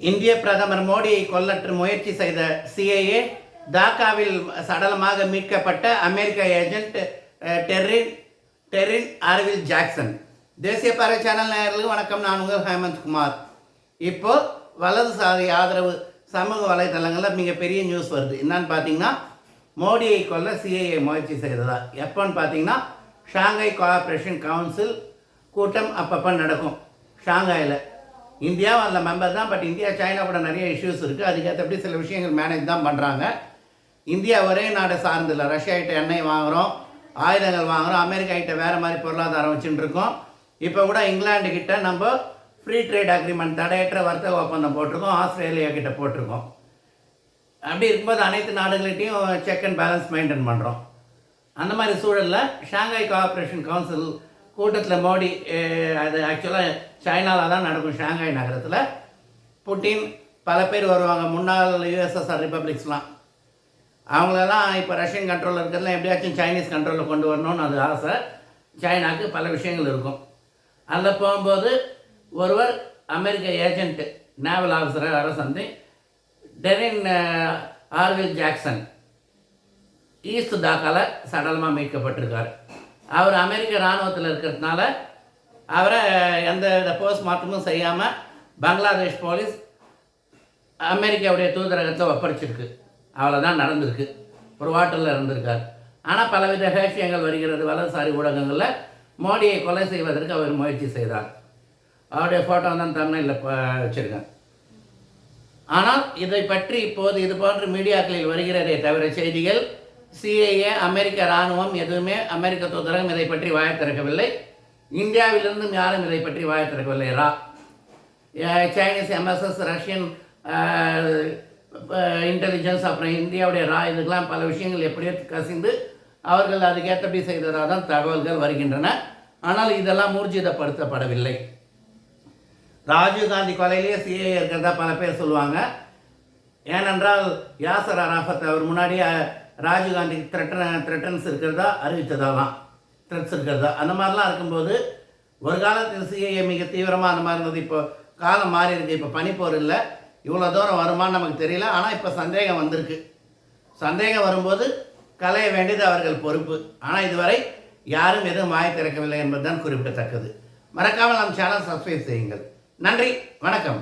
இந்திய பிரதமர் மோடியை கொல்லற்று முயற்சி செய்த சிஐஏ டாக்காவில் சடலமாக மீட்கப்பட்ட அமெரிக்க ஏஜென்ட் அஹ், டெர்ரின் டெரின் ஆர்வில் ஜாக்சன். தேசிய பார்வை சேனல் நேயர்களுக்கு வணக்கம். நான் உங்கள் ஹேமந்த் குமார். இப்போ வலதுசாரி ஆதரவு சமூக வலைதளங்களில் மிகப்பெரிய நியூஸ் வருது. என்னன்னு பார்த்தீங்கன்னா மோடியை கொல்ல சிஐஏ முயற்சி செய்ததா? எப்போன்னு பார்த்தீங்கன்னா ஷாங்காய் கோஆப்ரேஷன் கவுன்சில் கூட்டம் அப்பப்போ நடக்கும். ஷாங்காயில். இந்தியாவும் அதில் மெம்பர் தான் பட் இந்தியா சைனா கூட நிறைய இஷ்யூஸ் இருக்குது அதுக்கேற்றபடி சில விஷயங்கள் மேனேஜ் தான் பண்ணுறாங்க இந்தியா ஒரே நாடை சார்ந்து இல்லை ரஷ்யா கிட்ட எண்ணெய் வாங்குகிறோம் ஆயுதங்கள் வாங்குகிறோம் அமெரிக்கா கிட்ட வேறு மாதிரி பொருளாதாரம் வச்சுட்டு இருக்கோம். இப்போ கூட இங்கிலாந்து கிட்ட நம்ம ஃப்ரீ ட்ரேட் அக்ரிமெண்ட் தடையற்ற வர்த்தக ஒப்பந்தம் போட்டிருக்கோம் ஆஸ்திரேலியா கிட்ட போட்டிருக்கோம். அப்படி இருக்கும்போது அனைத்து நாடுகள்கிட்டையும் செக் அண்ட் பேலன்ஸ் மெயின்டைன் பண்ணுறோம் அந்த மாதிரி சூழலில் ஷாங்காய் கோஆப்ரேஷன் கவுன்சில் கூட்டத்தில் மோடி அது ஆக்சுவலாக சைனாவில் தான் நடக்கும் ஷாங்காய் நகரத்தில். புட்டின் பல பேர் வருவாங்க முன்னாள் யுஎஸ்எஸ்ஆர் ரிப்பப்ளிக்ஸ்லாம் அவங்களெல்லாம் இப்போ ரஷ்யன் கண்ட்ரோலில் இருக்கிறதுல எப்படியாச்சும் சைனீஸ் கண்ட்ரோலில் கொண்டு வரணும்னு அது ஆசை. சைனாவுக்கு பல விஷயங்கள் இருக்கும். அதில் போகும்போது ஒருவர் அமெரிக்க ஏஜென்ட்டு நேவல் ஆஃபீஸரை வர சந்தி டெரின் ஆர்வில் ஜாக்சன் ஈஸ்ட் தாக்கால சடலமாக மீட்கப்பட்டிருக்கார். அவர் அமெரிக்க இராணுவத்தில் இருக்கிறதுனால அவரை எந்த வித போஸ்ட்மார்ட்டமும் செய்யாமல் பங்களாதேஷ் போலீஸ் அமெரிக்காவுடைய தூதரகத்தை ஒப்படைச்சிருக்கு. அவ்வளோதான் நடந்திருக்கு. ஒரு வாட்டரில் இருந்திருக்கார். ஆனால் பலவித ஹேஷியங்கள் வருகிறது. வலதுசாரி ஊடகங்களில் மோடியை கொலை செய்வதற்கு அவர் முயற்சி செய்தார். அவருடைய ஃபோட்டோ தான் தமிழில் வச்சுருக்கேன் ஆனால் இதை பற்றி இப்போது இது போன்ற மீடியாக்களில் வருகிறதே தவிர செய்திகள் சிஐஏ அமெரிக்க இராணுவம் எதுவுமே அமெரிக்க தூதரகம் இதை பற்றி வாயை திறக்கவில்லை. இந்தியாவிலிருந்தும் யாரும் இதை பற்றி வாயை திறக்கவில்லை. ரா சைனீஸ் எம்எஸ்எஸ் ரஷ்யன் இன்டெலிஜென்ஸ் அப்புறம் இந்தியாவுடைய ரா இதுக்கெல்லாம் பல விஷயங்கள் எப்படியோ கசிந்து அவர்கள் அதுக்கேற்றபடி செய்ததாக தான் தகவல்கள் வருகின்றன. ஆனால் இதெல்லாம் ஊர்ஜிதப்படுத்தப்படவில்லை. ராஜீவ்காந்தி கொலையிலேயே சிஏ இருக்கிறதா பல பேர் சொல்லுவாங்க. ஏனென்றால் யாசர் அராஃபத் அவர் முன்னாடியே ராஜீவ்காந்தி த்ரெட்டன் த்ரெட்டன்ஸ் இருக்கிறதா? அறிவித்ததாலாம் த்ரெட்ஸ் இருக்கிறதா? அந்த மாதிரிலாம் இருக்கும்போது ஒரு காலத்தில் சிஏஏ மிக தீவிரமாக அந்த மாதிரி இருந்தது. இப்போ காலம் மாறி இருக்கு. இப்போ பனிப்போர் இல்லை. இவ்வளோ தூரம் வருமான்னு நமக்கு தெரியல. ஆனால் இப்போ சந்தேகம் வந்திருக்கு. சந்தேகம் வரும்போது கலைய வேண்டியது அவர்கள் பொறுப்பு. ஆனால் இதுவரை யாரும் எதுவும் வாய் திறக்கவில்லை என்பதுதான் குறிப்பிடத்தக்கது. மறக்காமல் நம் சேனல் சப்ஸ்கிரைப் செய்யுங்கள். நன்றி. வணக்கம்.